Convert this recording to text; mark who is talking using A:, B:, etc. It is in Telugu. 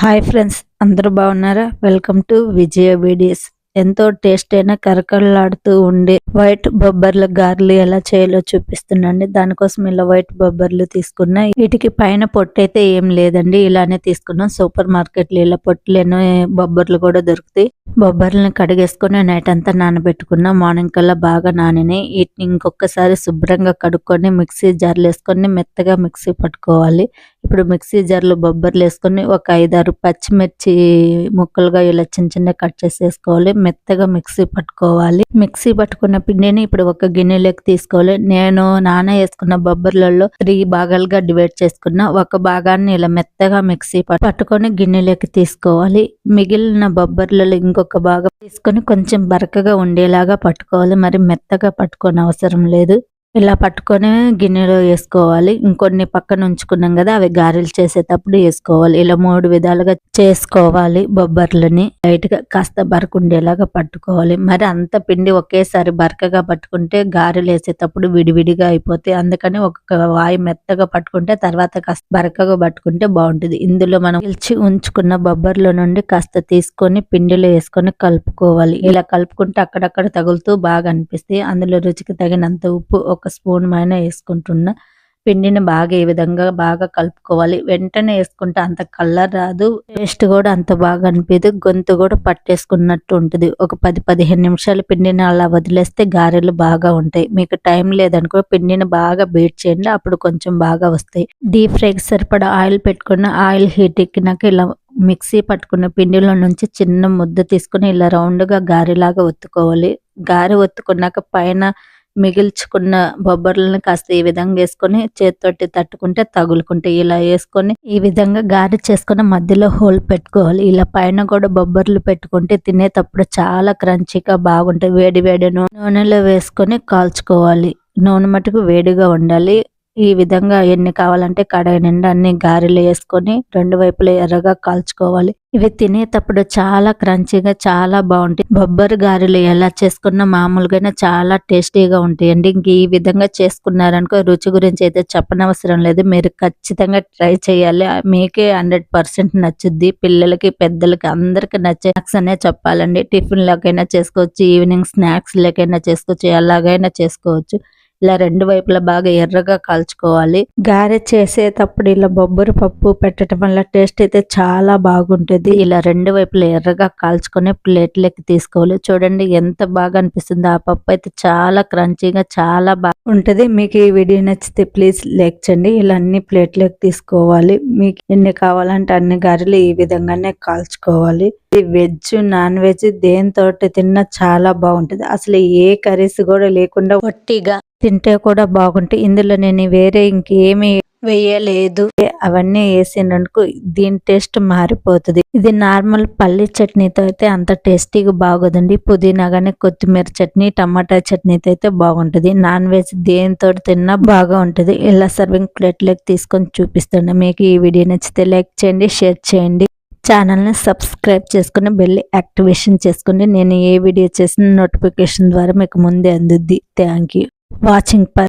A: హాయ్ ఫ్రెండ్స్ అందరూ బాగున్నారా? Welcome to Vijaya videos. ఎంతో టేస్ట్ అయిన కరకరలాడుతూ ఉండే వైట్ బొబ్బర్ల గారెలు ఎలా చేయాలో చూపిస్తున్నాండి దానికోసం ఇలా వైట్ బొబ్బర్లు తీసుకున్నా. వీటికి పైన పొట్టు అయితే ఏం లేదండి ఇలానే తీసుకున్నాం. సూపర్ మార్కెట్లో ఇలా పొట్టులేనో బొబ్బర్లు కూడా దొరుకుతాయి. బొబ్బర్లను కడిగేసుకొని నైట్ అంతా నానబెట్టుకున్నా. మార్నింగ్ కల్లా బాగా నానినాయి. వీటిని ఇంకొకసారి శుభ్రంగా కడుక్కొని మిక్సీ జార్లు వేసుకొని మెత్తగా మిక్సీ పట్టుకోవాలి. ఇప్పుడు మిక్సీ జార్లో బొబ్బర్లు వేసుకొని ఒక ఐదారు పచ్చిమిర్చి ముక్కలుగా ఇలా చిన్న చిన్న కట్ చేసి వేసుకోవాలి. మెత్తగా మిక్సీ పట్టుకోవాలి. మిక్సీ పట్టుకున్న పిండిని ఇప్పుడు ఒక గిన్నెలోకి తీసుకోవాలి. నేను నాన వేసుకున్న బొబ్బర్లలో త్రీ భాగాలుగా డివైడ్ చేసుకున్న. ఒక భాగాన్ని ఇలా మెత్తగా మిక్సీ పట్టుకొని గిన్నెలోకి తీసుకోవాలి. మిగిలిన బొబ్బర్లలో ఇంకొక భాగం తీసుకొని కొంచెం బరకగా ఉండేలాగా పట్టుకోవాలి. మరి మెత్తగా పట్టుకోని అవసరం లేదు. ఇలా పట్టుకొని గిన్నెలో వేసుకోవాలి. ఇంకొన్ని పక్కన ఉంచుకున్నాం కదా అవి గారెలు చేసేటప్పుడు వేసుకోవాలి. ఇలా మూడు విధాలుగా చేసుకోవాలి బొబ్బర్లని. లైట్గా కాస్త బరకుండేలాగా పట్టుకోవాలి. మరి అంత పిండి ఒకేసారి బరకగా పట్టుకుంటే గారెలు వేసేటప్పుడు విడివిడిగా అయిపోతాయి. అందుకని ఒక వాయి మెత్తగా పట్టుకుంటే తర్వాత కాస్త బరకగా పట్టుకుంటే బాగుంటుంది. ఇందులో మనం పిలిచి ఉంచుకున్న బొబ్బర్ల నుండి కాస్త తీసుకొని పిండిలో వేసుకొని కలుపుకోవాలి. ఇలా కలుపుకుంటే అక్కడక్కడ తగులుతూ బాగా అనిపిస్తాయి. అందులో రుచికి తగినంత ఉప్పు ఒక స్పూన్ మైన వేసుకుంటున్నా. పిండిని బాగా ఈ విధంగా బాగా కలుపుకోవాలి. వెంటనే వేసుకుంటే అంత కలర్ రాదు. టేస్ట్ కూడా అంత బాగా అనిపించదు గొంతు కూడా పట్టేసుకున్నట్టు ఉంటుంది. ఒక పది పదిహేను నిమిషాలు పిండిని అలా వదిలేస్తే గారెలు బాగా ఉంటాయి. మీకు టైం లేదనుకో పిండిని బాగా బీట్ చేయండి. అప్పుడు కొంచెం బాగా వస్తాయి. డీప్ ఫ్రైకి సరిపడా ఆయిల్ పెట్టుకున్న ఆయిల్ హీట్ ఎక్కినాక ఇలా మిక్సీ పట్టుకున్న పిండిలో నుంచి చిన్న ముద్ద తీసుకుని ఇలా రౌండ్గా గారెలాగా ఒత్తుకోవాలి. గారె ఒత్తుకున్నాక పైన మిగిల్చుకున్న బొబ్బర్లను కాస్త ఈ విధంగా వేసుకొని చేతితోటి తట్టుకుంటే తగులుకుంటే ఇలా వేసుకొని ఈ విధంగా గారి చేసుకుని మధ్యలో హోల్ పెట్టుకోవాలి. ఇలా పైన కూడా బొబ్బర్లు పెట్టుకుంటే తినేటప్పుడు చాలా క్రంచీగా బాగుంటాయి వేడి వేడి నూనెలో వేసుకొని కాల్చుకోవాలి. నూనె మటుకు వేడిగా ఉండాలి. ఈ విధంగా ఎన్ని కావాలంటే కడాయి నిండా అన్ని గారెలు వేసుకొని రెండు వైపులా ఎర్రగా కాల్చుకోవాలి. ఇవి తినేటప్పుడు చాలా క్రంచీగా చాలా బాగుంటాయి. బొబ్బరి గారెలు ఎలా చేసుకున్నా మామూలుగానే చాలా టేస్టీగా ఉంటాయండి. ఇంక ఈ విధంగా చేసుకున్నారనుకో రుచి గురించి అయితే చెప్పనవసరం లేదు. మీరు ఖచ్చితంగా ట్రై చేయాలి. మీకే హండ్రెడ్ పర్సెంట్ నచ్చుద్ది. పిల్లలకి పెద్దలకి అందరికి నచ్చే స్నాక్స్ అనే చెప్పాలండి. టిఫిన్ లాగైనా చేసుకోవచ్చు ఈవినింగ్ స్నాక్స్ లకైనా చేసుకోవచ్చు ఎలాగైనా చేసుకోవచ్చు. ఇలా రెండు వైపులా బాగా ఎర్రగా కాల్చుకోవాలి. గారె చేసేటప్పుడు ఇలా బొబ్బరి పప్పు పెట్టడం వల్ల టేస్ట్ అయితే చాలా బాగుంటుంది. ఇలా రెండు వైపులా ఎర్రగా కాల్చుకొని ప్లేట్లకి తీసుకోవాలి. చూడండి ఎంత బాగా అనిపిస్తుంది. ఆ పప్పు అయితే చాలా క్రంచీగా చాలా బాగా ఉంటుంది. మీకు ఈ వీడియో నచ్చితే ప్లీజ్ లైక్ చేయండి. ఇలా అన్ని ప్లేట్లోకి తీసుకోవాలి. మీకు ఎన్ని కావాలంటే అన్ని గారెలు ఈ విధంగానే కాల్చుకోవాలి. వెజ్ నాన్ వెజ్ దేనితోటి తిన్నా చాలా బాగుంటుంది. అసలు ఏ కర్రీస్ కూడా లేకుండా ఒట్టిగా తింటే కూడా బాగుంటాయి ఇందులో నేను వేరే ఇంకేమి వేయలేదు. అవన్నీ వేసినందుకు దీని టేస్ట్ మారిపోతుంది. ఇది నార్మల్ పల్లి చట్నీతో అయితే అంత టేస్టీగా బాగోదండి. పుదీనా కానీ కొత్తిమీర చట్నీ టమాటా చట్నీతో అయితే బాగుంటుంది. నాన్ వెజ్ దేనితో తిన్నా బాగా ఉంటుంది. ఇలా సర్వింగ్ ప్లేట్లోకి తీసుకొని చూపిస్తున్నా మీకు ఈ వీడియో నచ్చితే లైక్ చేయండి షేర్ చేయండి. ఛానల్ని సబ్స్క్రైబ్ చేసుకుని బెల్ యాక్టివేషన్ చేసుకుని నేను ఏ వీడియో చేసిన నోటిఫికేషన్ ద్వారా మీకు ముందే అందుద్ది. Thank you. Watching per